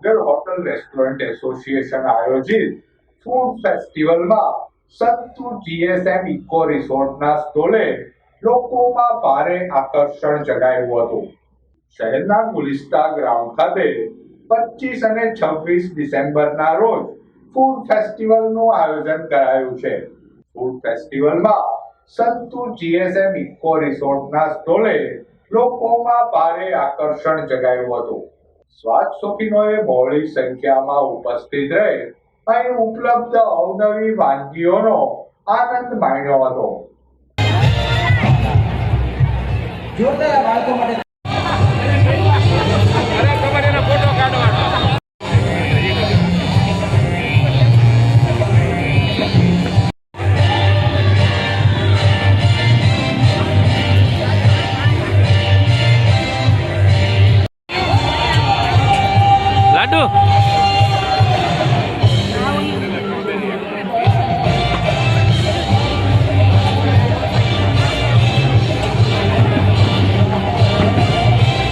નગર hotel, restaurant, association આયોજિત food ફેસ્ટિવલમાં સંતુ જીએસએમ ઇકો રિસોર્ટના સ્ટોલે લોકોમાં ભારે આકર્ષણ જગાવ્યું હતું. શહેરના ગુલિસ્તા ગ્રાઉન્ડ ખાતે પચીસ અને છવ્વીસ ડિસેમ્બરના રોજ ફૂડ ફેસ્ટિવલનું આયોજન કરાયું છે. ફૂડ ફેસ્ટિવલમાં સંતુ જીએસએમ ઇકો રિસોર્ટના સ્ટોલે લોકોમાં ભારે આકર્ષણ જગાયું હતું. સ્વાદ શોખીનોએ બહોળી સંખ્યામાં ઉપસ્થિત રહી અહીં ઉપલબ્ધ અવનવી વાનગીઓનો આનંદ માણ્યો હતો. જોરદાર બાળકો માટે 对。